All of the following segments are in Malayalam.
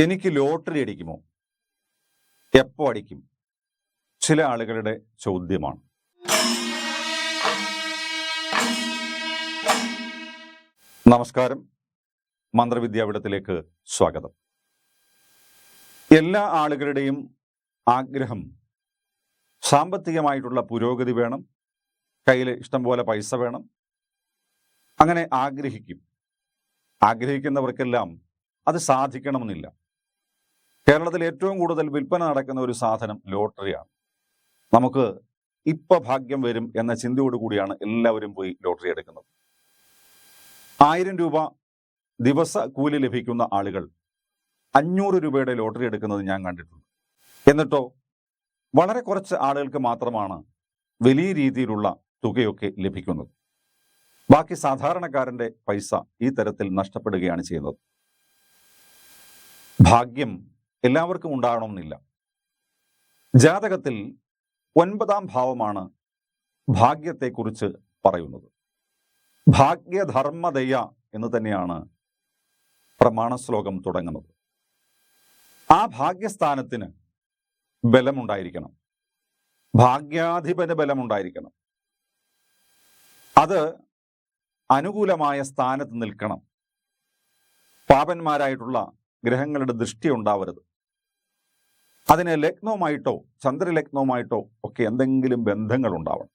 എനിക്ക് ലോട്ടറി അടിക്കുമോ? എപ്പോ അടിക്കും? ചില ആളുകളുടെ ചോദ്യമാണ്. നമസ്കാരം. മന്ത്രവിദ്യാപീഠത്തിലേക്ക് സ്വാഗതം. എല്ലാ ആളുകളുടെയും ആഗ്രഹം സാമ്പത്തികമായിട്ടുള്ള പുരോഗതി വേണം കയ്യിൽ ഇഷ്ടംപോലെ പൈസ വേണം അങ്ങനെ ആഗ്രഹിക്കും. ആഗ്രഹിക്കുന്നവർക്കെല്ലാം അത് സാധിക്കണമെന്നില്ല. കേരളത്തിൽ ഏറ്റവും കൂടുതൽ വിൽപ്പന നടക്കുന്ന ഒരു സാധനം ലോട്ടറിയാണ്. നമുക്ക് ഇപ്പ ഭാഗ്യം വരും എന്ന ചിന്തയോടുകൂടിയാണ് എല്ലാവരും പോയി ലോട്ടറി എടുക്കുന്നത്. ആയിരം രൂപ ദിവസ കൂലി ലഭിക്കുന്ന ആളുകൾ അഞ്ഞൂറ് രൂപയുടെ ലോട്ടറി എടുക്കുന്നത് ഞാൻ കണ്ടിട്ടുണ്ട്. എന്നിട്ടോ വളരെ കുറച്ച് ആളുകൾക്ക് മാത്രമാണ് വലിയ രീതിയിലുള്ള തുകയൊക്കെ ലഭിക്കുന്നത്. ബാക്കി സാധാരണക്കാരന്റെ പൈസ ഈ തരത്തിൽ നഷ്ടപ്പെടുകയാണ് ചെയ്യുന്നത്. ഭാഗ്യം എല്ലാവർക്കും ഉണ്ടാകണമെന്നില്ല. ജാതകത്തിൽ ഒൻപതാം ഭാവമാണ് ഭാഗ്യത്തെക്കുറിച്ച് പറയുന്നത്. ഭാഗ്യധർമ്മദയ എന്ന് തന്നെയാണ് പ്രമാണ ശ്ലോകം തുടങ്ങുന്നത്. ആ ഭാഗ്യസ്ഥാനത്തിന് ബലമുണ്ടായിരിക്കണം. ഭാഗ്യാധിപന് ബലമുണ്ടായിരിക്കണം. അത് അനുകൂലമായ സ്ഥാനത്ത് നിൽക്കണം. പാപന്മാരായിട്ടുള്ള ഗ്രഹങ്ങളുടെ ദൃഷ്ടി ഉണ്ടാവരുത്. അതിന് ലഗ്നവുമായിട്ടോ ചന്ദ്രലഗ്നവുമായിട്ടോ ഒക്കെ എന്തെങ്കിലും ബന്ധങ്ങൾ ഉണ്ടാവണം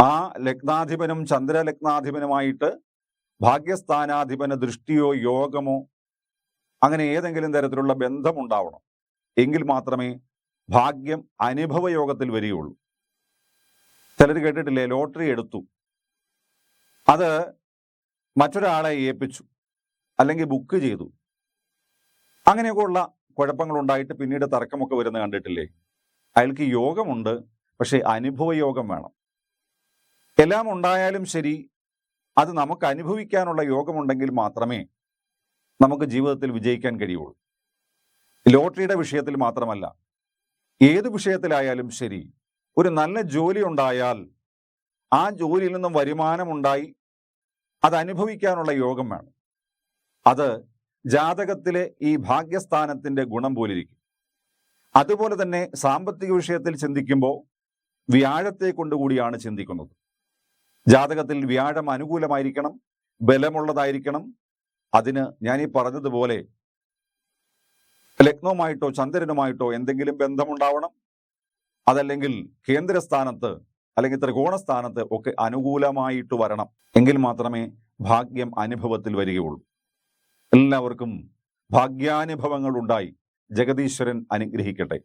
ആ ലഗ്നാധിപനും ചന്ദ്രലഗ്നാധിപനുമായിട്ട് ഭാഗ്യസ്ഥാനാധിപന് ദൃഷ്ടിയോ യോഗമോ അങ്ങനെ ഏതെങ്കിലും തരത്തിലുള്ള ബന്ധം ഉണ്ടാവണം എങ്കിൽ മാത്രമേ ഭാഗ്യം അനുഭവയോഗത്തിൽ വരികയുള്ളൂ. ചിലർ കേട്ടിട്ടില്ലേ? ലോട്ടറി എടുത്തു. അത് മറ്റൊരാളെ ഏൽപ്പിച്ചു. അല്ലെങ്കിൽ ബുക്ക് ചെയ്തു. അങ്ങനെയൊക്കെ ഉള്ള കുഴപ്പങ്ങൾ ഉണ്ടായിട്ട് പിന്നീട് തർക്കമൊക്കെ വരുന്ന കണ്ടിട്ടില്ലേ? അയാൾക്ക് യോഗമുണ്ട് പക്ഷേ അനുഭവ യോഗം വേണം. എല്ലാം ഉണ്ടായാലും ശരി അത് നമുക്ക് അനുഭവിക്കാനുള്ള യോഗമുണ്ടെങ്കിൽ മാത്രമേ നമുക്ക് ജീവിതത്തിൽ വിജയിക്കാൻ കഴിയുള്ളൂ. ലോട്ടറിയുടെ വിഷയത്തിൽ മാത്രമല്ല ഏത് വിഷയത്തിലായാലും ശരി ഒരു നല്ല ജോലി ഉണ്ടായാൽ ആ ജോലിയിൽ നിന്നും വരുമാനമുണ്ടായി അത് അനുഭവിക്കാനുള്ള യോഗം വേണം. അത് ജാതകത്തിലെ ഈ ഭാഗ്യസ്ഥാനത്തിന്റെ ഗുണം പോലിരിക്കും. അതുപോലെ തന്നെ സാമ്പത്തിക വിഷയത്തിൽ ചിന്തിക്കുമ്പോൾ വ്യാഴത്തെ കൊണ്ടുകൂടിയാണ് ചിന്തിക്കുന്നത്. ജാതകത്തിൽ വ്യാഴം അനുകൂലമായിരിക്കണം ബലമുള്ളതായിരിക്കണം. അതിന് ഞാൻ ഈ പറഞ്ഞതുപോലെ ലഗ്നവുമായിട്ടോ ചന്ദ്രനുമായിട്ടോ എന്തെങ്കിലും ബന്ധമുണ്ടാവണം. അതല്ലെങ്കിൽ കേന്ദ്രസ്ഥാനത്ത് അല്ലെങ്കിൽ ത്രികോണസ്ഥാനത്ത് ഒക്കെ അനുകൂലമായിട്ട് വരണം. എങ്കിൽ മാത്രമേ ഭാഗ്യം അനുഭവത്തിൽ വരികയുള്ളൂ. എല്ലാവർക്കും ഭാഗ്യാനുഭവങ്ങളുണ്ടായി. ജഗദീശ്വരൻ അനുഗ്രഹിക്കട്ടെ.